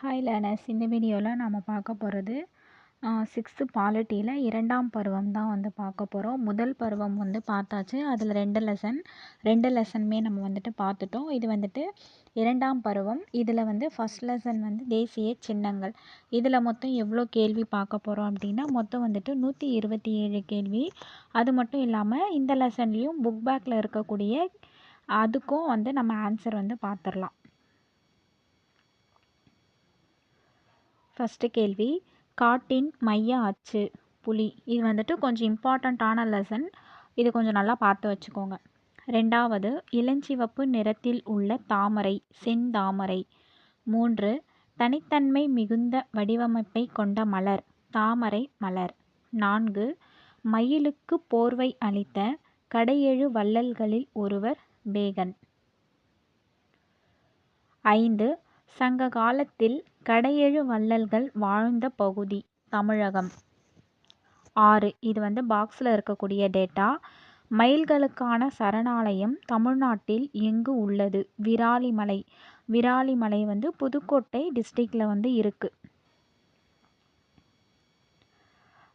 Hi lanes இந்த வீடியோவில் நாம் பார்க்க போகிறது சிக்ஸ்த்து பாலிட்டியில் இரண்டாம் பருவம் தான் வந்து பார்க்க போகிறோம் முதல் பருவம் வந்து பார்த்தாச்சு. அதில் ரெண்டு லெசன் ரெண்டு லெசனுமே நம்ம வந்துட்டு பார்த்துட்டோம். இது வந்துட்டு இரண்டாம் பருவம். இதில் வந்து ஃபஸ்ட் லெசன் வந்து தேசிய சின்னங்கள். இதில் மொத்தம் எவ்வளோ கேள்வி பார்க்க போகிறோம் அப்படின்னா மொத்தம் வந்துட்டு நூற்றி இருபத்தி ஏழு கேள்வி. அது மட்டும் இல்லாமல் இந்த லெசன்லேயும் புக் பேக்கில் இருக்கக்கூடிய அதுக்கும் வந்து நம்ம ஆன்சர் வந்து பார்த்துடலாம். ஃபஸ்ட்டு கேள்வி காட்டின் மைய அச்சு புலி. இது வந்துட்டு கொஞ்சம் இம்பார்ட்டண்ட்டான லெசன் இது கொஞ்சம் நல்லா பார்த்து வச்சுக்கோங்க. ரெண்டாவது இளஞ்சிவப்பு நிறத்தில் உள்ள தாமரை செந்தாமரை மூன்று தனித்தன்மை மிகுந்த வடிவமைப்பை கொண்ட மலர் தாமரை மலர். நான்கு மயிலுக்கு போர்வை அளித்த கடையெழு வள்ளல்களில் ஒருவர் பேகன் ஐந்து சங்க காலத்தில் கடையெழு வள்ளல்கள் வாழ்ந்த பகுதி தமிழகம். ஆறு. இது வந்து பாக்ஸில் இருக்கக்கூடிய டேட்டா மயில்களுக்கான சரணாலயம் தமிழ்நாட்டில் எங்கு உள்ளது? விராலிமலை. விராலிமலை வந்து புதுக்கோட்டை டிஸ்ட்ரிக்டில் வந்து இருக்குது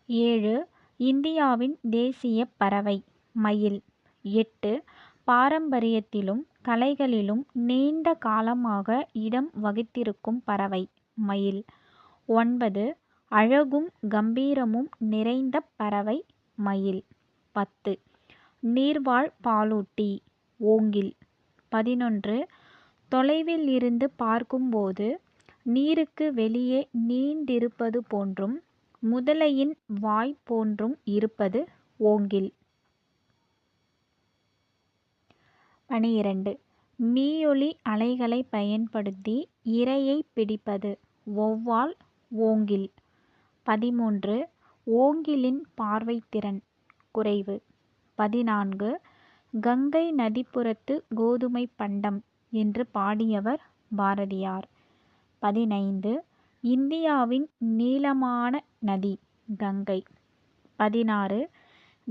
ஏழு. இந்தியாவின் தேசிய பறவை மயில். எட்டு. பாரம்பரியத்திலும் கலைகளிலும் நீண்ட காலமாக இடம் வகித்திருக்கும் பறவை மயில். ஒன்பது அழகும் கம்பீரமும் நிறைந்த பறவை மயில். பத்து நீர்வாழ் பாலூட்டி ஓங்கில். பதினொன்று தொலைவில் இருந்து பார்க்கும்போது நீருக்கு வெளியே நீண்டிருப்பது போன்றும் முதலையின் வாய் போன்றும் இருப்பது ஓங்கில். பனிரெண்டு. மீயொலி அலைகளை பயன்படுத்தி இரையை பிடிப்பது. வௌவால் ஓங்கில். பதிமூன்று. ஓங்கிலின் பார்வைத்திறன் குறைவு. பதினான்கு. கங்கை நதிப்புறத்து கோதுமை பண்டம் என்று பாடியவர் பாரதியார். பதினைந்து. இந்தியாவின் நீளமான நதி கங்கை. பதினாறு.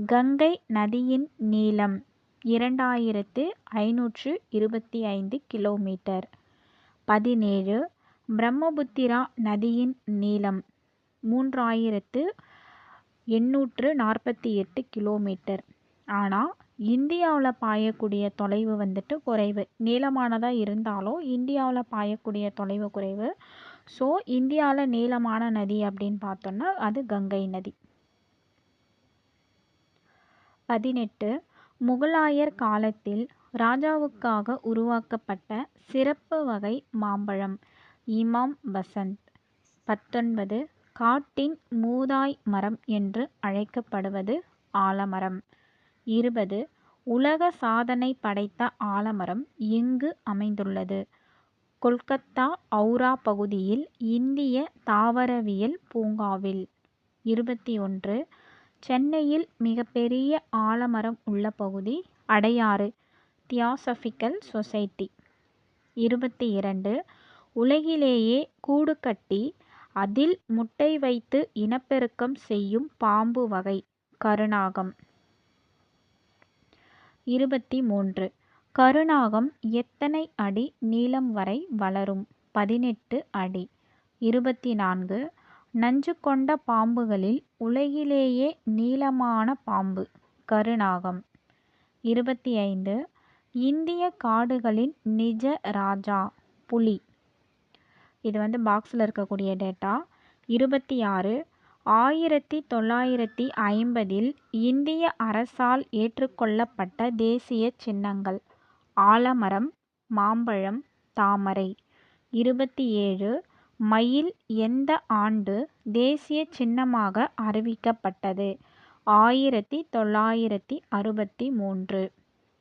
கங்கை நதியின் நீளம். இரண்டாயிரத்து ஐநூற்று இருபத்தி ஐந்து கிலோமீட்டர். பதினேழு பிரம்மபுத்திரா நதியின் நீளம் மூன்றாயிரத்து எண்ணூற்று நாற்பத்தி எட்டு கிலோமீட்டர். ஆனால் இந்தியாவில் பாயக்கூடிய தொலைவு வந்துட்டு குறைவு. நீளமானதாக இருந்தாலும் இந்தியாவில் பாயக்கூடிய தொலைவு குறைவு. ஸோ இந்தியாவில் நீளமான நதி அப்படின்னு பார்த்தோன்னா அது கங்கை நதி. பதினெட்டு முகலாயர் காலத்தில் ராஜாவுக்காக உருவாக்கப்பட்ட சிறப்பு வகை மாம்பழம் இமாம் பசந்த். பத்தொன்பது. காட்டின் மூதாய் மரம் என்று அழைக்கப்படுவது ஆலமரம். இருபது. உலக சாதனை படைத்த ஆலமரம் எங்கு அமைந்துள்ளது. கொல்கத்தா ஔரா பகுதியில் இந்திய தாவரவியல் பூங்காவில். இருபத்தி ஒன்று. சென்னையில் மிகப்பெரிய ஆலமரம் உள்ள பகுதி அடையாறு தியாசபிக்கல் சொசைட்டி. இருபத்தி இரண்டு உலகிலேயே கூடு கட்டி அதில் முட்டை வைத்து இனப்பெருக்கம் செய்யும் பாம்பு வகை கருநாகம். இருபத்தி மூன்று கருநாகம் எத்தனை அடி நீளம் வரை வளரும்? பதினெட்டு அடி. இருபத்தி நான்கு நஞ்சு கொண்ட பாம்புகளில் உலகிலேயே நீளமான பாம்பு. கருநாகம். இருபத்தி ஐந்து இந்திய காடுகளின் நிஜ ராஜா. புலி. இது வந்து பாக்ஸில் இருக்கக்கூடிய டேட்டா இருபத்தி ஆறு ஆயிரத்தி தொள்ளாயிரத்தி ஐம்பதில் இந்திய அரசால் ஏற்றுக்கொள்ளப்பட்ட தேசிய சின்னங்கள். ஆலமரம் மாம்பழம் தாமரை. இருபத்தி ஏழு மயில் எந்த ஆண்டு தேசிய சின்னமாக அறிவிக்கப்பட்டது? ஆயிரத்தி தொள்ளாயிரத்தி அறுபத்தி மூன்று.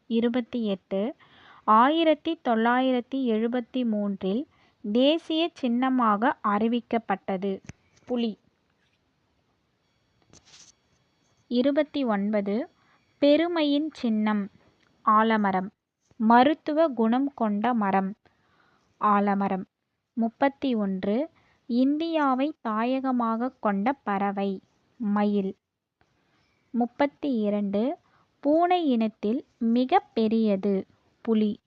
இருபத்தி எட்டு. ஆயிரத்தி தொள்ளாயிரத்தி எழுபத்தி மூன்றில் தேசிய சின்னமாக அறிவிக்கப்பட்டது. புலி. இருபத்தி ஒன்பது. பெருமையின் சின்னம். ஆலமரம். மருத்துவ குணம் கொண்ட மரம். ஆலமரம். முப்பத்தி ஒன்று. இந்தியாவை தாயகமாக கொண்ட பறவை. மயில். முப்பத்தி இரண்டு. பூனை இனத்தில் மிக பெரியது. புலி.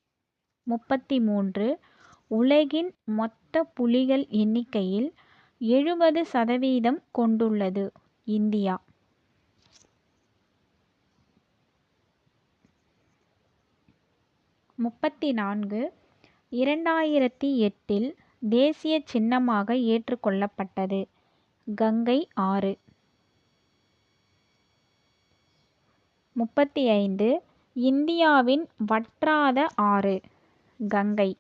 முப்பத்தி மூன்று. உலகின் மொத்த புலிகள் எண்ணிக்கையில் எழுபது சதவீதம் கொண்டுள்ளது இந்தியா. முப்பத்தி நான்கு. இரண்டாயிரத்தி எட்டில் தேசிய சின்னமாக ஏற்றுக்கொள்ளப்பட்டது. கங்கை ஆறு. முப்பத்தி ஐந்து இந்தியாவின் வற்றாத ஆறு. கங்கை.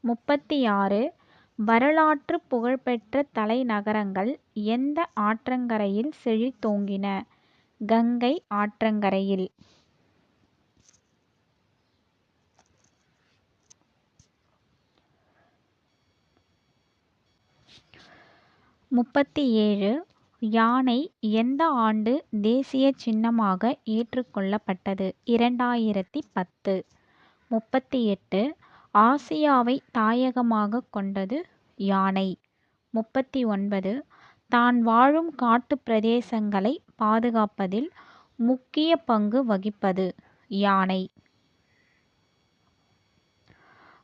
முப்பத்தி ஆறு வரலாற்று புகழ்பெற்ற தலைநகரங்கள் எந்த ஆற்றங்கரையில் செழித்தோங்கின? கங்கை ஆற்றங்கரையில். முப்பத்தி ஏழு யானை எந்த ஆண்டு தேசிய சின்னமாக ஏற்றுக்கொள்ளப்பட்டது? இரண்டாயிரத்தி பத்து. முப்பத்தி எட்டு ஆசியாவை தாயகமாக கொண்டது யானை. முப்பத்தி ஒன்பது தான் வாழும் காட்டுப் பிரதேசங்களை பாதுகாப்பதில் முக்கிய பங்கு வகிப்பது யானை.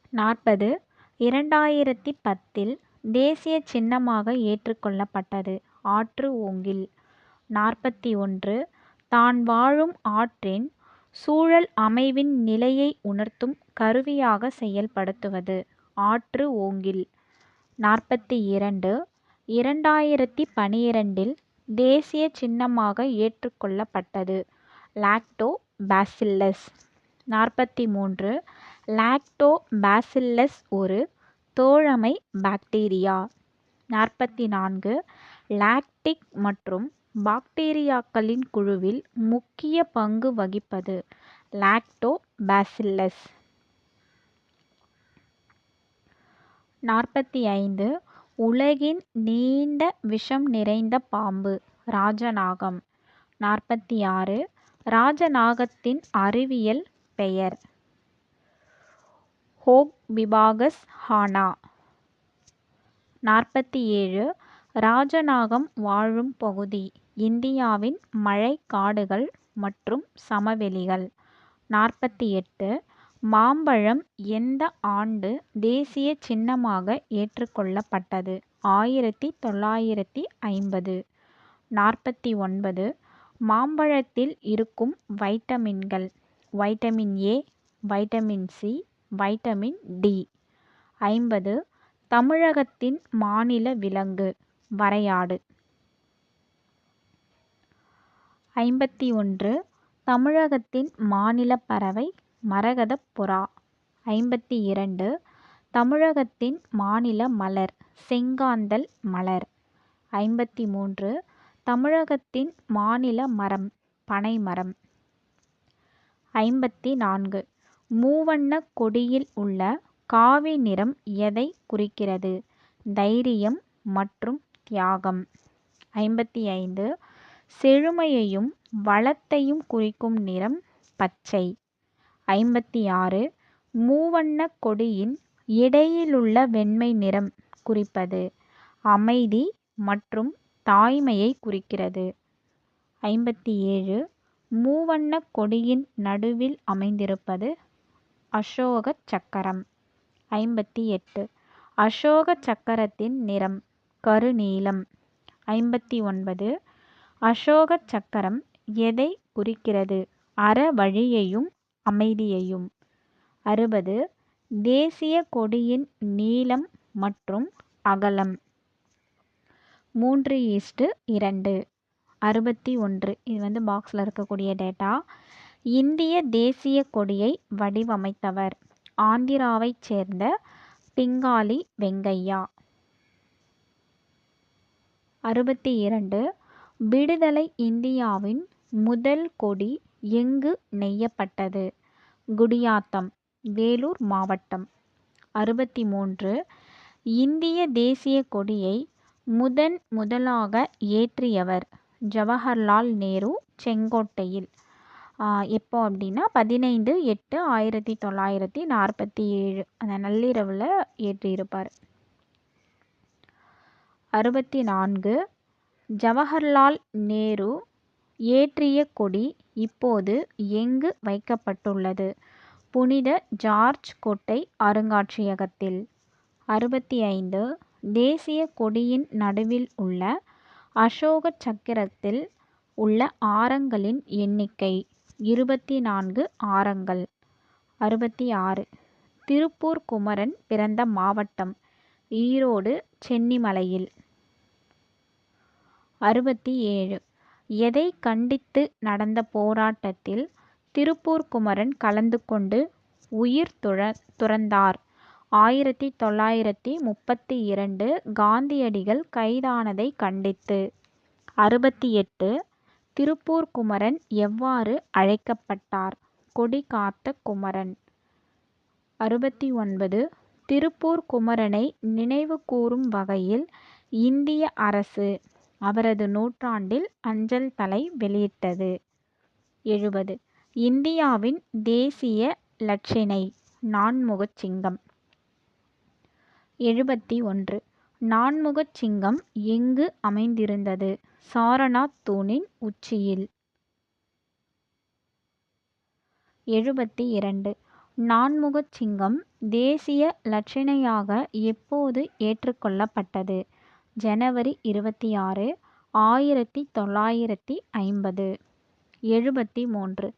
நாற்பது இரண்டாயிரத்தி பத்தில் தேசிய சின்னமாக ஏற்றுக்கொள்ளப்பட்டது. ஆற்று ஓங்கில். நாற்பத்தி ஒன்று. தான் வாழும் ஆற்றின் சூழல் அமைவின் நிலையை உணர்த்தும் கருவியாக செயல்படுத்துவது. ஆற்று ஓங்கில். நாற்பத்தி இரண்டு. இரண்டாயிரத்தி பனிரெண்டில் தேசிய சின்னமாக ஏற்றுக்கொள்ளப்பட்டது. Lactobacillus. நாற்பத்தி மூன்று. லாக்டோ பாசில்லஸ் ஒரு தோழமை பாக்டீரியா. நாற்பத்தி நான்கு லாக்டிக் மற்றும் பாக்டீரியாக்களின் குழுவில் முக்கிய பங்கு வகிப்பது லாக்டோ பாசில்லஸ் நாற்பத்தி ஐந்து உலகின் நீண்ட விஷம் நிறைந்த பாம்பு ராஜநாகம். நாற்பத்தி ஆறு ராஜநாகத்தின் அறிவியல் பெயர். ஹோக்பிபாகஸ் ஹானா. நாற்பத்தி ஏழு ராஜநாகம் வாழும் பகுதி. இந்தியாவின் மழை காடுகள் மற்றும் சமவெளிகள். நாற்பத்தி எட்டு மாம்பழம் எந்த ஆண்டு தேசிய சின்னமாக ஏற்றுக்கொள்ளப்பட்டது? ஆயிரத்தி தொள்ளாயிரத்தி ஐம்பது நாற்பத்தி ஒன்பது மாம்பழத்தில் இருக்கும் வைட்டமின்கள். Vitamin A vitamin C vitamin D. ஐம்பது. தமிழகத்தின் மாநில விலங்கு வரையாடு. ஐம்பத்தி ஒன்று. தமிழகத்தின் மாநில பறவை மரகதப் புறா. ஐம்பத்தி இரண்டு. தமிழகத்தின் மாநில மலர் செங்காந்தள் மலர். ஐம்பத்தி மூன்று. தமிழகத்தின் மாநில மரம் பனைமரம். ஐம்பத்தி நான்கு. மூவண்ணக் கொடியில் உள்ள காவி நிறம் எதை குறிக்கிறது? தைரியம் மற்றும் தியாகம். ஐம்பத்தி ஐந்து செழுமையையும் வளத்தையும் குறிக்கும் நிறம் பச்சை. ஐம்பத்தி ஆறு மூவண்ணக் கொடியின் இடையிலுள்ள வெண்மை நிறம் குறிப்பது அமைதி மற்றும் தாய்மையை குறிக்கிறது. ஐம்பத்தி ஏழு மூவண்ணக் கொடியின் நடுவில் அமைந்திருப்பது அசோக சக்கரம். ஐம்பத்தி எட்டு அசோக சக்கரத்தின் நிறம் கருநீலம். ஐம்பத்தி ஒன்பது அசோக சக்கரம் எதை குறிக்கிறது? அற வழியையும் அமைதியையும். அறுபது. தேசிய கொடியின் நீளம் மற்றும் அகலம். மூன்று ஈஸ்ட்டு இரண்டு. அறுபத்தி ஒன்று இது வந்து பாக்ஸில் இருக்கக்கூடிய டேட்டா இந்திய தேசிய கொடியை வடிவமைத்தவர். ஆந்திராவைச் சேர்ந்த பிங்காலி வெங்கையா. அறுபத்தி இரண்டு விடுதலை இந்தியாவின் முதல் கொடி எங்கு நெய்யப்பட்டது? குடியாத்தம் வேலூர் மாவட்டம். அறுபத்தி மூன்று இந்திய தேசிய கொடியை முதன் முதலாக ஏற்றியவர் ஜவஹர்லால் நேரு செங்கோட்டையில். எப்போ அப்படின்னா பதினைந்து எட்டு ஆயிரத்தி தொள்ளாயிரத்தி நாற்பத்தி ஏழு. அந்த நள்ளிரவில் ஏற்றியிருப்பார். அறுபத்தி நான்கு ஜவஹர்லால் நேரு ஏற்றிய கொடி இப்போது எங்கு வைக்கப்பட்டுள்ளது? புனித ஜார்ஜ் கோட்டை அருங்காட்சியகத்தில். அறுபத்தி ஐந்து தேசிய கொடியின் நடுவில் உள்ள அசோக சக்கரத்தில் உள்ள ஆரங்களின் எண்ணிக்கை. இருபத்தி நான்கு ஆரங்கள். அறுபத்தி ஆறு திருப்பூர் குமரன் பிறந்த மாவட்டம் ஈரோடு சென்னிமலையில். அறுபத்தி ஏழு எதை கண்டித்து நடந்த போராட்டத்தில் திருப்பூர் குமரன் கலந்து கொண்டு உயிர் துழ துறந்தார். ஆயிரத்தி தொள்ளாயிரத்தி முப்பத்தி இரண்டு காந்தியடிகள் கைதானதை கண்டித்து. அறுபத்தி எட்டு திருப்பூர் குமரன் எவ்வாறு அழைக்கப்பட்டார்? கொடி காத்த குமரன். அறுபத்தி ஒன்பது திருப்பூர் குமரனை நினைவு கூறும் வகையில் இந்திய அரசு அவரது நூற்றாண்டில் அஞ்சல் தலை வெளியிட்டது. எழுபது. இந்தியாவின் தேசிய லட்சினை. நான்முகச் சிங்கம் எழுபத்தி ஒன்று நான்முகச் சிங்கம் எங்கு அமைந்திருந்தது? சாரநாத் தூணின் உச்சியில். எழுபத்தி இரண்டு நான்முகச் சிங்கம் தேசிய இலட்சினையாக எப்போது ஏற்றுக்கொள்ளப்பட்டது? ஜனவரி இருபத்தி ஆறு ஆயிரத்தி தொள்ளாயிரத்தி ஐம்பது எழுபத்தி மூன்று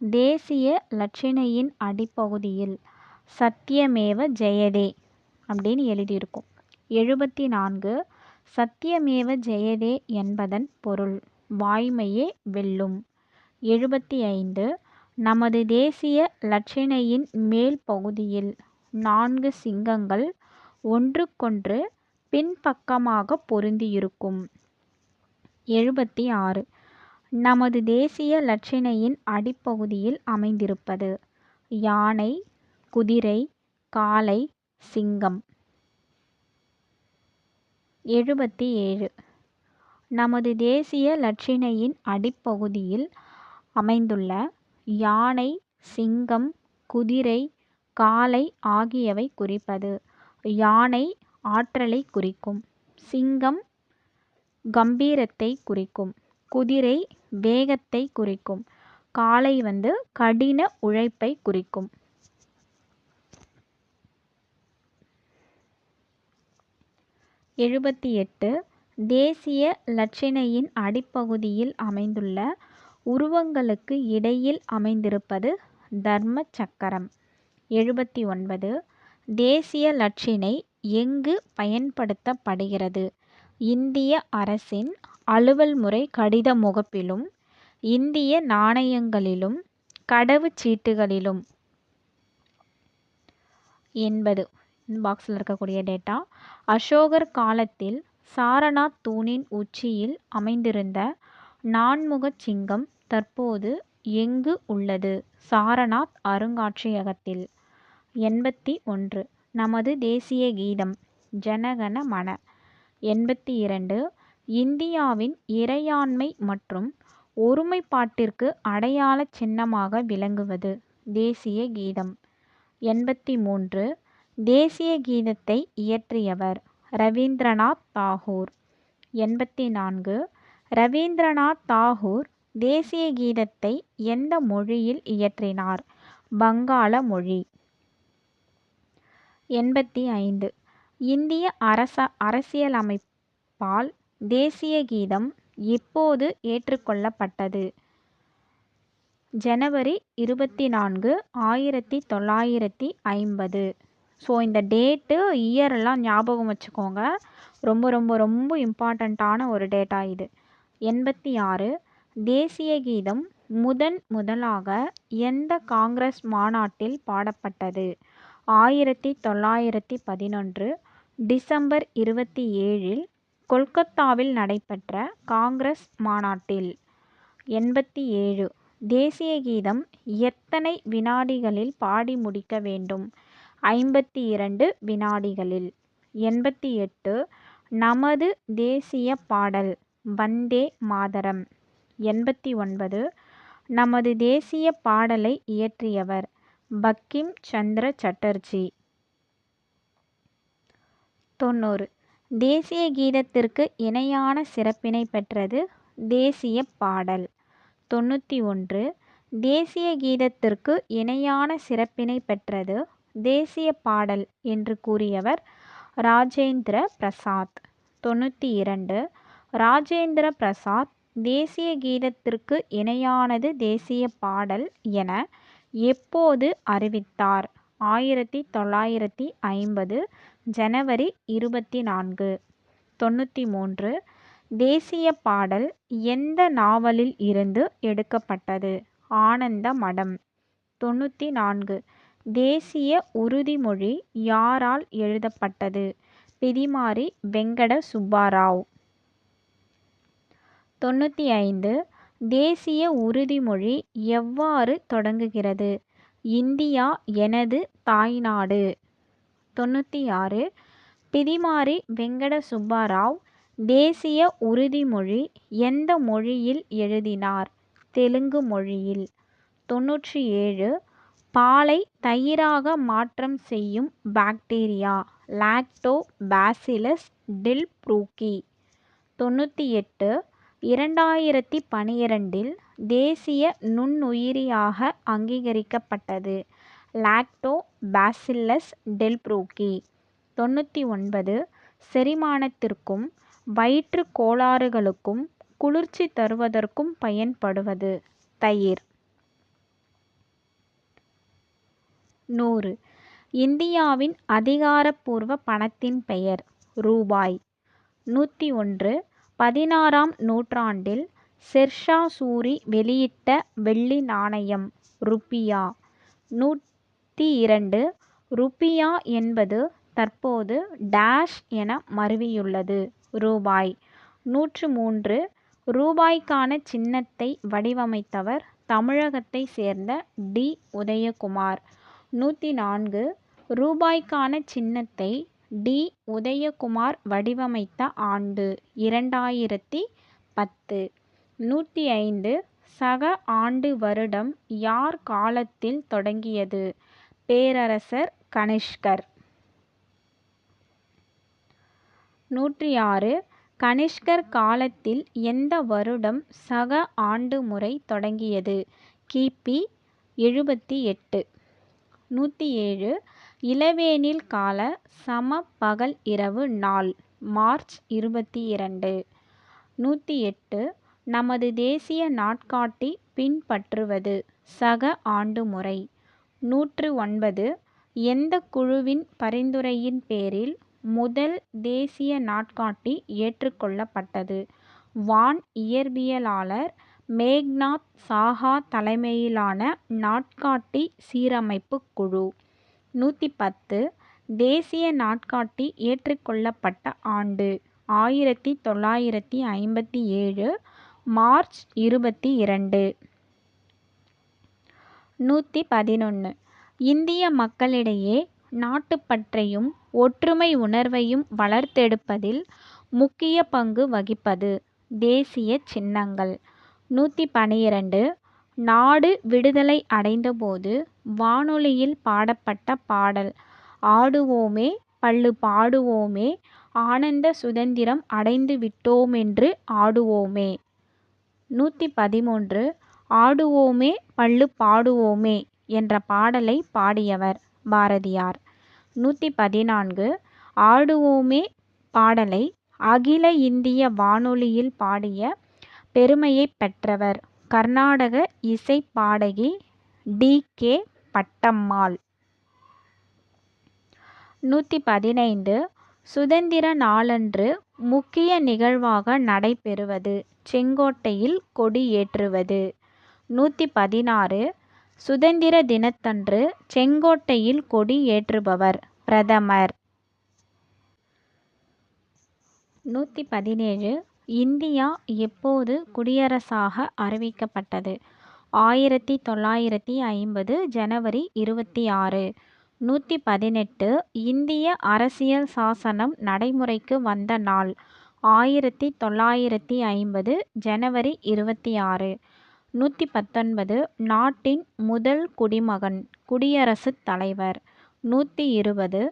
தேசிய இலட்சினையின் அடிப்பகுதியில் சத்தியமேவ ஜெயதே அப்படின்னு எழுதியிருக்கும். எழுபத்தி நான்கு சத்தியமேவ ஜெயதே என்பதன் பொருள். வாய்மையே வெல்லும். எழுபத்தி ஐந்து நமது தேசிய இலட்சினையின் மேல் பகுதியில் நான்கு சிங்கங்கள் ஒன்றுக்கொன்று பின்பக்கமாக பொருந்தியிருக்கும். எழுபத்தி ஆறு நமது தேசிய இலட்சினையின் அடிப்பகுதியில் அமைந்திருப்பது யானை குதிரை காளை சிங்கம். எழுபத்தி ஏழு நமது தேசிய இலட்சினையின் அடிப்பகுதியில் அமைந்துள்ள யானை சிங்கம் குதிரை காளை ஆகியவை குறிப்பது. யானை ஆற்றலை குறிக்கும் சிங்கம் கம்பீரத்தை குறிக்கும் குதிரை வேகத்தை குறிக்கும் காளை வந்து கடின உழைப்பை குறிக்கும். எழுபத்தி எட்டு தேசிய இலட்சினையின் அடிப்பகுதியில் அமைந்துள்ள உருவங்களுக்கு இடையில் அமைந்திருப்பது தர்ம சக்கரம் எழுபத்தி ஒன்பது தேசிய இலட்சினை எங்கு பயன்படுத்தப்படுகிறது? இந்திய அரசின் அலுவல் முறை கடித முகப்பிலும் இந்திய நாணயங்களிலும் கடவுச்சீட்டுகளிலும். எண்பது பாக்ஸில் இருக்கக்கூடிய டேட்டா அசோகர் காலத்தில் சாரநாத் தூணின் உச்சியில் அமைந்திருந்த நான்முகச் சிங்கம் தற்போது எங்கு உள்ளது? சாரநாத் அருங்காட்சியகத்தில். எண்பத்தி ஒன்று. நமது தேசிய கீதம் ஜனகண மன. எண்பத்தி இரண்டு. இந்தியாவின் இறையாண்மை மற்றும் ஒருமைப்பாட்டிற்கு அடையாள சின்னமாக விளங்குவது தேசிய கீதம். எண்பத்தி மூன்று. தேசிய கீதத்தை இயற்றியவர் ரவீந்திரநாத் தாகூர். எண்பத்தி நான்கு ரவீந்திரநாத் தாகூர் தேசிய கீதத்தை எந்த மொழியில் இயற்றினார்? வங்காள மொழி. எண்பத்தி ஐந்து இந்திய அரச அரசியலமைப்பால் தேசிய கீதம் எப்போது ஏற்றுக்கொள்ளப்பட்டது. ஜனவரி இருபத்தி நான்கு ஆயிரத்தி தொள்ளாயிரத்தி ஐம்பது. ஸோ இந்த டேட்டு இயரெல்லாம் ஞாபகம் வச்சுக்கோங்க. ரொம்ப ரொம்ப ரொம்ப இம்பார்ட்டண்ட்டான ஒரு டேட்டா இது. எண்பத்தி ஆறு தேசிய கீதம் முதன் முதலாக எந்த காங்கிரஸ் மாநாட்டில் பாடப்பட்டது? ஆயிரத்தி தொள்ளாயிரத்தி பதினொன்று டிசம்பர் இருபத்தி ஏழில் கொல்கத்தாவில் நடைபெற்ற காங்கிரஸ் மாநாட்டில். எண்பத்தி ஏழு தேசிய கீதம் எத்தனை வினாடிகளில் பாடி முடிக்க வேண்டும்? ஐம்பத்தி இரண்டு வினாடிகளில். எண்பத்தி எட்டு நமது தேசிய பாடல் வந்தே மாதரம் எண்பத்தி ஒன்பது நமது தேசிய பாடலை இயற்றியவர் பக்கிம் சந்திர சட்டர்ஜி தொண்ணூறு தேசிய கீதத்திற்கு இணையான சிறப்பினை பெற்றது தேசிய பாடல் தொண்ணூற்றி ஒன்று தேசிய கீதத்திற்கு இணையான சிறப்பினை பெற்றது தேசிய பாடல் என்று கூறியவர் ராஜேந்திர பிரசாத். தொண்ணூற்றி இரண்டு. ராஜேந்திர பிரசாத் தேசிய கீதத்திற்கு இணையானது தேசிய பாடல் என எப்போது அறிவித்தார்? ஆயிரத்தி தொள்ளாயிரத்தி ஐம்பது ஜனவரி இருபத்தி நான்கு. தொண்ணூற்றி மூன்று. தேசிய பாடல் எந்த நாவலில் இருந்து எடுக்கப்பட்டது? ஆனந்த மடம். தொண்ணூற்றி நான்கு. தேசிய உறுதிமொழி யாரால் எழுதப்பட்டது? பிதிமாரி வெங்கட சுப்பாராவ். தொண்ணூற்றி ஐந்து. தேசிய உறுதிமொழி எவ்வாறு தொடங்குகிறது? இந்தியா எனது தாய்நாடு. தொண்ணூற்றி ஆறு. பிதிமாரி வெங்கட சுப்பாராவ் தேசிய உறுதிமொழி எந்த மொழியில் எழுதினார்? தெலுங்கு மொழியில். தொண்ணூற்றி ஏழு. பாலை தயிராக மாற்றம் செய்யும் பாக்டீரியா லாக்டோபாசிலஸ் பாசிலஸ் டெல்ப்ரூக்கி தொண்ணூற்றி எட்டு இரண்டாயிரத்தி பனிரெண்டில் தேசிய நுண்ணுயிரியாக அங்கீகரிக்கப்பட்டது லாக்டோபாசில்லஸ் டெல்ப்ரூக்கி தொண்ணூற்றி ஒன்பது செரிமானத்திற்கும் வயிற்று கோளாறுகளுக்கும் குளிர்ச்சி தருவதற்கும் பயன்படுவது தயிர். நூறு. இந்தியாவின் அதிகாரப்பூர்வ பணத்தின் பெயர் ரூபாய். நூற்றி ஒன்று பதினாறாம் நூற்றாண்டில் ஷெர்ஷா சூரி வெளியிட்ட வெள்ளி நாணயம் ருப்பியா. நூற்றி இரண்டு ருப்பியா என்பது தற்போது டேஷ் என மருவியுள்ளது ரூபாய். நூற்று மூன்று ரூபாய்க்கான சின்னத்தை வடிவமைத்தவர் தமிழகத்தைச் சேர்ந்த டி. உதயகுமார். நூற்றி நான்கு ரூபாய்க்கான சின்னத்தை டி. உதயகுமார் வடிவமைத்த ஆண்டு இரண்டாயிரத்தி பத்து. நூற்றி ஐந்து சக ஆண்டு வருடம் யார் காலத்தில் தொடங்கியது? பேரரசர் கனிஷ்கர். நூற்றி ஆறு கனிஷ்கர் காலத்தில் எந்த வருடம் சக ஆண்டு முறை தொடங்கியது? கிபி எழுபத்தி எட்டு. நூற்றி ஏழு இளவேனில் கால சம பகல் இரவு நாள் மார்ச் இருபத்தி இரண்டு நூற்றி எட்டு நமது தேசிய நாட்காட்டி பின்பற்றுவது சக ஆண்டு முறை நூற்று ஒன்பது எந்த குழுவின் பரிந்துரையின் பேரில் முதல் தேசிய நாட்காட்டி ஏற்றுக்கொள்ளப்பட்டது? வான் இயற்பியலாளர் மேக்நாத் சாஹா தலைமையிலான நாட்காட்டி சீரமைப்பு குழு. நூற்றி பத்து. தேசிய நாட்காட்டி ஏற்றுக்கொள்ளப்பட்ட ஆண்டு ஆயிரத்தி தொள்ளாயிரத்தி ஐம்பத்தி ஏழு மார்ச் இருபத்தி இரண்டு. நூற்றி பதினொன்று இந்திய மக்களிடையே நாட்டுப்பற்றையும் ஒற்றுமை உணர்வையும் வளர்த்தெடுப்பதில் முக்கிய பங்கு வகிப்பது தேசிய சின்னங்கள். நூற்றி பனிரெண்டு நாடு விடுதலை அடைந்தபோது வானொலியில் பாடப்பட்ட பாடல் ஆடுவோமே பள்ளு பாடுவோமே ஆனந்த சுதந்திரம் அடைந்து விட்டோமென்று ஆடுவோமே நூற்றி பதிமூன்று ஆடுவோமே பள்ளு பாடுவோமே என்ற பாடலை பாடியவர் பாரதியார். நூற்றி பதினான்கு ஆடுவோமே பாடலை அகில இந்திய வானொலியில் பாடிய பெருமையை பெற்றவர். கர்நாடக இசை பாடகி டி. கே. பட்டம்மாள். நூற்றி பதினைந்து சுதந்திர நாளன்று முக்கிய நிகழ்வாக நடைபெறுவது. செங்கோட்டையில் கொடியேற்றுவது நூற்றி பதினாறு சுதந்திர தினத்தன்று செங்கோட்டையில் கொடி ஏற்றுபவர். பிரதமர். நூற்றி பதினேழு இந்தியா எப்போது குடியரசாக அறிவிக்கப்பட்டது? ஆயிரத்தி தொள்ளாயிரத்தி ஐம்பது ஜனவரி இருபத்தி ஆறு நூற்றி பதினெட்டு இந்திய அரசியல் சாசனம் நடைமுறைக்கு வந்த நாள். ஆயிரத்தி தொள்ளாயிரத்தி ஐம்பது ஜனவரி இருபத்தி ஆறு நூற்றி பத்தொன்பது நாட்டின் முதல் குடிமகன் குடியரசுத் தலைவர். நூற்றி இருபது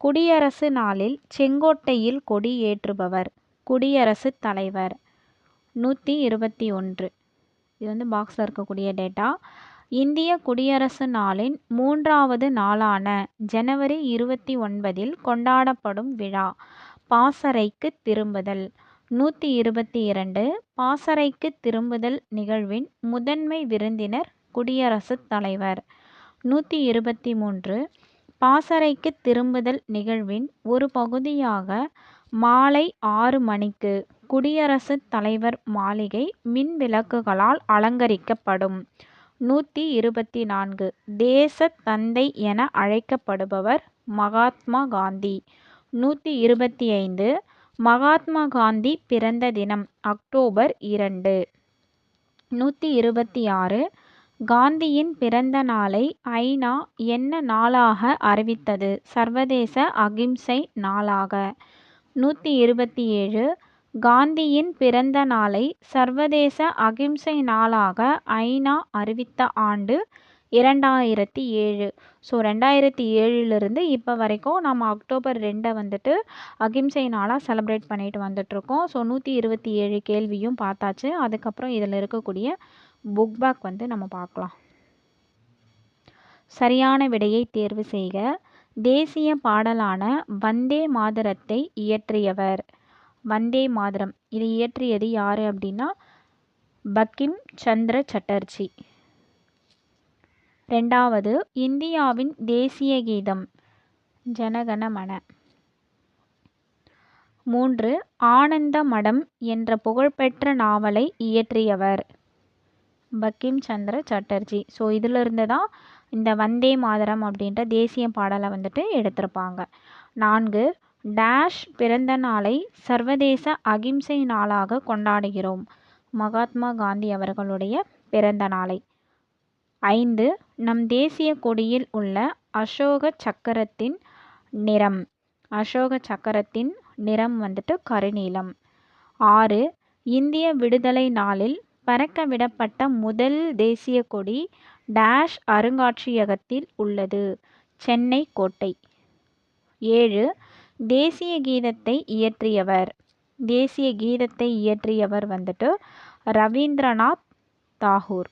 குடியரசு நாளில் செங்கோட்டையில் கொடி ஏற்றுபவர் குடியரசுத் தலைவர். நூற்றி இருபத்தி ஒன்று. இது வந்து பாக்ஸில் இருக்கக்கூடிய டேட்டா இந்திய குடியரசு நாளின் மூன்றாவது நாளான ஜனவரி இருபத்தி ஒன்பதில் கொண்டாடப்படும் விழா பாசறைக்கு திரும்புதல். நூற்றி இருபத்தி இரண்டு. பாசறைக்கு திரும்புதல் நிகழ்வின் முதன்மை விருந்தினர் குடியரசுத் தலைவர். நூற்றி இருபத்தி மூன்று. பாசறைக்கு திரும்புதல் நிகழ்வின் ஒரு பகுதியாக மாலை ஆறு மணிக்கு குடியரசுத் தலைவர் மாளிகை மின் விளக்குகளால் அலங்கரிக்கப்படும். நூற்றி இருபத்தி நான்கு. தேசத் தந்தை என அழைக்கப்படுபவர் மகாத்மா காந்தி. நூற்றி இருபத்தி ஐந்து. மகாத்மா காந்தி பிறந்த தினம் அக்டோபர் இரண்டு. நூற்றி இருபத்தி ஆறு. காந்தியின் பிறந்த நாளை ஐநா என்ன நாளாக அறிவித்தது? சர்வதேச அகிம்சை நாளாக. நூற்றி இருபத்தி ஏழு காந்தியின் பிறந்த நாளை சர்வதேச அகிம்சை நாளாக ஐநா அறிவித்த ஆண்டு இரண்டாயிரத்தி ஏழு. ஸோ ரெண்டாயிரத்தி ஏழுலேருந்து இப்போ வரைக்கும் நம்ம அக்டோபர் ரெண்டை வந்துட்டு அகிம்சை நாளாக செலிப்ரேட் பண்ணிட்டு வந்துட்ருக்கோம் ஸோ நூற்றி இருபத்தி ஏழு கேள்வியும் பார்த்தாச்சு. அதுக்கப்புறம் இதில் இருக்கக்கூடிய புக் பேக் வந்து நம்ம பார்க்கலாம். சரியான விடையை தேர்வு செய்க. தேசிய பாடலான வந்தே மாதரத்தை இயற்றியவர். வந்தே மாதரம். இதை இயற்றியது யார் அப்படின்னா பக்கிம் சந்திர சட்டர்ஜி. ரெண்டாவது இந்தியாவின் தேசிய கீதம் ஜனகணமன மூன்று ஆனந்த மடம் என்ற புகழ்பெற்ற நாவலை இயற்றியவர் பக்கிம் சந்திர சட்டர்ஜி. ஸோ இதிலிருந்து தான் இந்த வந்தே மாதரம் அப்படின்ற தேசிய பாடலை வந்துட்டு எடுத்திருப்பாங்க. நான்கு டேஷ் பிறந்த நாளை சர்வதேச அகிம்சை நாளாக கொண்டாடுகிறோம். மகாத்மா காந்தி அவர்களுடைய பிறந்த நாளை. ஐந்து நம் தேசிய கொடியில் உள்ள அசோக சக்கரத்தின் நிறம். அசோக சக்கரத்தின் நிறம் வந்துட்டு கருநீலம். ஆறு இந்திய விடுதலை நாளில் பறக்க விடப்பட்ட முதல் தேசிய கொடி டேஷ் அருங்காட்சியகத்தில் உள்ளது. சென்னை கோட்டை. ஏழு. தேசிய கீதத்தை இயற்றியவர். தேசிய கீதத்தை இயற்றியவர் வந்துட்டு ரவீந்திரநாத் தாகூர்.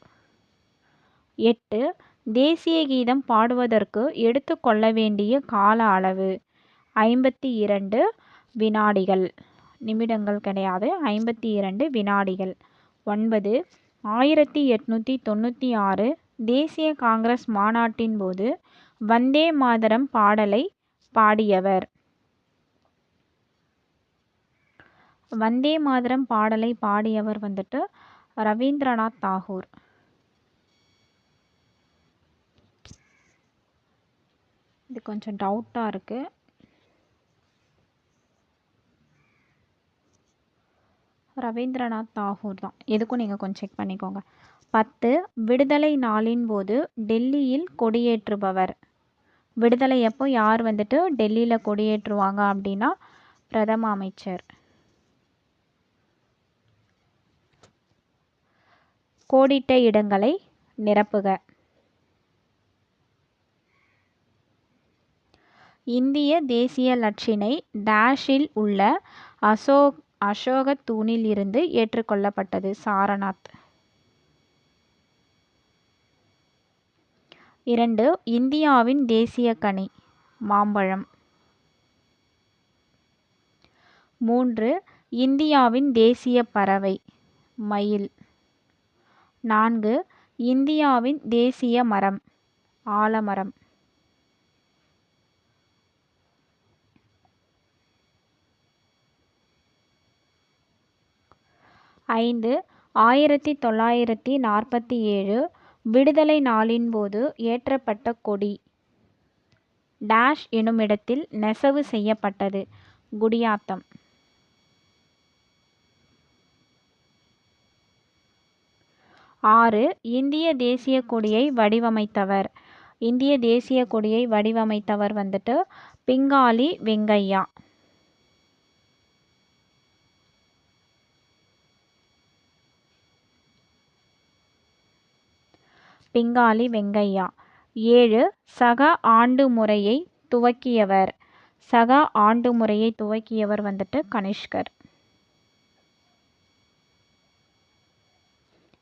எட்டு. தேசிய கீதம் பாடுவதற்கு எடுத்துக்கொள்ள வேண்டிய கால அளவு. ஐம்பத்தி இரண்டு வினாடிகள். நிமிடங்கள் கிடையாது. ஐம்பத்தி இரண்டு வினாடிகள். ஒன்பது. ஆயிரத்தி எட்நூற்றி தொண்ணூற்றி ஆறு தேசிய காங்கிரஸ் மாநாட்டின் போது வந்தே மாதரம் பாடலை பாடியவர். வந்தே மாதரம் பாடலை பாடியவர் வந்துட்டு ரவீந்திரநாத் தாகூர். இது கொஞ்சம் டவுட்டாக இருக்குது ரவீந்திரநாத் தாகூர் தான். எதுக்கும் நீங்கள் கொஞ்சம் செக் பண்ணிக்கோங்க. பத்து விடுதலை நாளின் போது டெல்லியில் கொடியேற்றுபவர். விடுதலை அப்போ யார் வந்துட்டு டெல்லியில் கொடியேற்றுவாங்க அப்படின்னா பிரதம அமைச்சர். கோடிட்ட இடங்களை நிரப்புக. இந்திய தேசிய லட்சினை டேஷில் உள்ள அசோக் அசோக தூணிலிருந்து ஏற்றுக்கொள்ளப்பட்டது சாரநாத். இரண்டு இந்தியாவின் தேசிய கனி மாம்பழம். மூன்று இந்தியாவின் தேசிய பறவை மயில். நான்கு இந்தியாவின் தேசிய மரம் ஆலமரம். ஐந்து ஆயிரத்தி தொள்ளாயிரத்தி நாற்பத்தி ஏழு விடுதலை நாளின் போது ஏற்றப்பட்ட கொடி. டேஷ் எனுமிடத்தில் நெசவு செய்யப்பட்டது. குடியாத்தம். ஆறு இந்திய தேசிய கொடியை வடிவமைத்தவர். இந்திய தேசிய கொடியை வடிவமைத்தவர் வந்துட்டு பிங்காலி வெங்கையா. பிங்காலி வெங்கையா. ஏழு சக ஆண்டு முறையை துவக்கியவர். சக ஆண்டு முறையை துவக்கியவர் வந்துட்டு கனிஷ்கர்.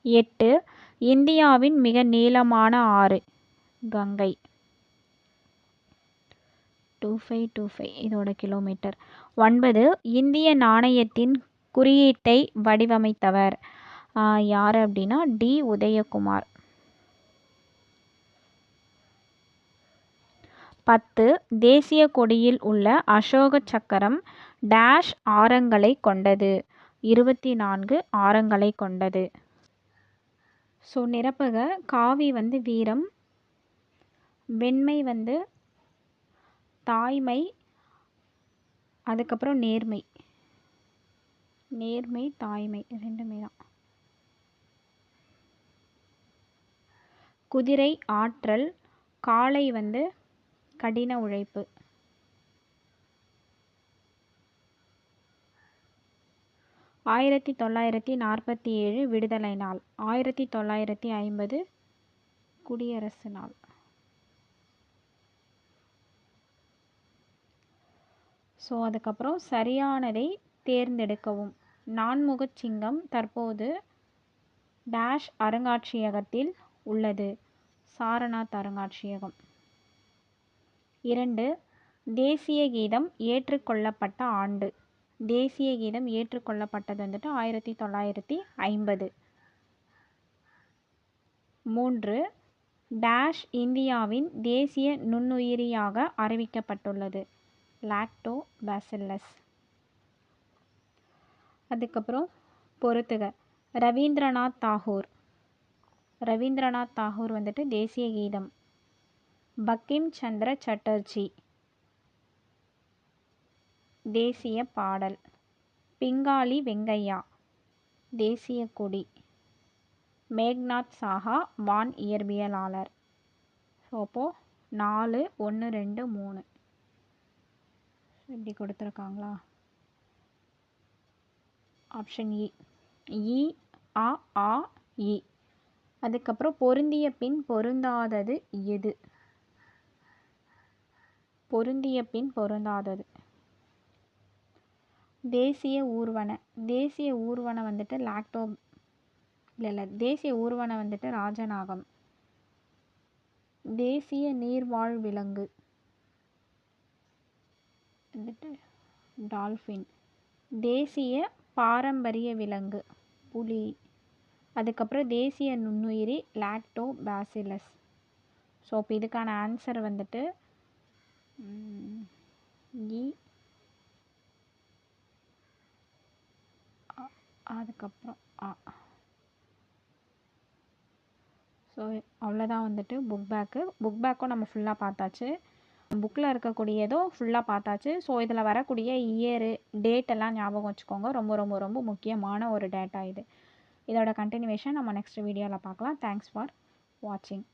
எட்டு இந்தியாவின் மிக நீளமான ஆறு Ganga. Two five two five இதோட கிலோமீட்டர். ஒன்பது இந்திய நாணயத்தின் குறியீட்டை வடிவமைத்தவர். யார் அப்படின்னா டி. உதயகுமார். பத்து தேசிய கொடியில் உள்ள அசோக சக்கரம் டேஷ் ஆரங்களை கொண்டது. இருபத்தி நான்கு ஆரங்களை கொண்டது. ஸோ நிரப்பக. காவி வந்து வீரம் வெண்மை வந்து தாய்மை அதுக்கப்புறம் நேர்மை. நேர்மை தாய்மை ரெண்டுமே தான். குதிரை ஆற்றல் காளை வந்து கடின உழைப்பு. ஆயிரத்தி தொள்ளாயிரத்தி நாற்பத்தி ஏழு விடுதலை நாள். ஆயிரத்தி தொள்ளாயிரத்தி ஐம்பது குடியரசு நாள். ஸோ அதுக்கப்புறம் சரியானதை தேர்ந்தெடுக்கவும். நான்முகச் சிங்கம் தற்போது டேஷ் அருங்காட்சியகத்தில் உள்ளது. சாரநாத் அருங்காட்சியகம். இரண்டு தேசிய கீதம் ஏற்றுக்கொள்ளப்பட்ட ஆண்டு. தேசிய கீதம் ஏற்றுக்கொள்ளப்பட்டது வந்துட்டு ஆயிரத்தி தொள்ளாயிரத்தி ஐம்பது. மூன்று டேஷ் இந்தியாவின் தேசிய நுண்ணுயிரியாக அறிவிக்கப்பட்டுள்ளது. Lactobacillus. அதுக்கப்புறம் பொறுத்துக. ரவீந்திரநாத் தாகூர். ரவீந்திரநாத் தாகூர் வந்துட்டு தேசிய கீதம் பக்கிம் சந்திர சட்டர்ஜி. தேசிய பாடல். பிங்காலி வெங்கையா. தேசிய கொடி. மேக்நாத் சாஹா வான் இயற்பியலாளர். ஸோ அப்போது நாலு ஒன்று ரெண்டு மூணு. இப்படி கொடுத்துருக்காங்களா? ஆப்ஷன் இ. இ ஆ இ. அதுக்கப்புறம் பொருந்திய பின் பொருந்தாதது எது? பொருந்திய பின் பொருந்தாதது. தேசிய ஊர்வன தேசிய ஊர்வன வந்துட்டு லாக்டோ இல்லை இல்லை தேசிய ஊர்வன வந்துட்டு ராஜநாகம். தேசிய நீர்வாழ் விலங்கு வந்துட்டு டால்ஃபின். தேசிய பாரம்பரிய விலங்கு புலி. அதுக்கப்புறம் தேசிய நுண்ணுயிரி லாக்டோ பேசிலஸ். ஸோ இப்போ இதுக்கான ஆன்சர் வந்துட்டு இ அதுக்கப்புறம் ஆ ஸோ அவ்வளோதான் வந்துட்டு புக் பேக்கு புக் பேக்கும் நம்ம ஃபுல்லாக பார்த்தாச்சு. புக்கில் இருக்கக்கூடியதும் ஃபுல்லாக பார்த்தாச்சு. ஸோ இதில் வரக்கூடிய இயரு டேட் எல்லாம் ஞாபகம் வச்சுக்கோங்க. ரொம்ப ரொம்ப ரொம்ப முக்கியமான ஒரு டேட்டா இது. இதோட கண்டினியூவேஷன் நம்ம நெக்ஸ்ட் வீடியோவில் பார்க்கலாம். தேங்க்ஸ் ஃபார் வாட்சிங்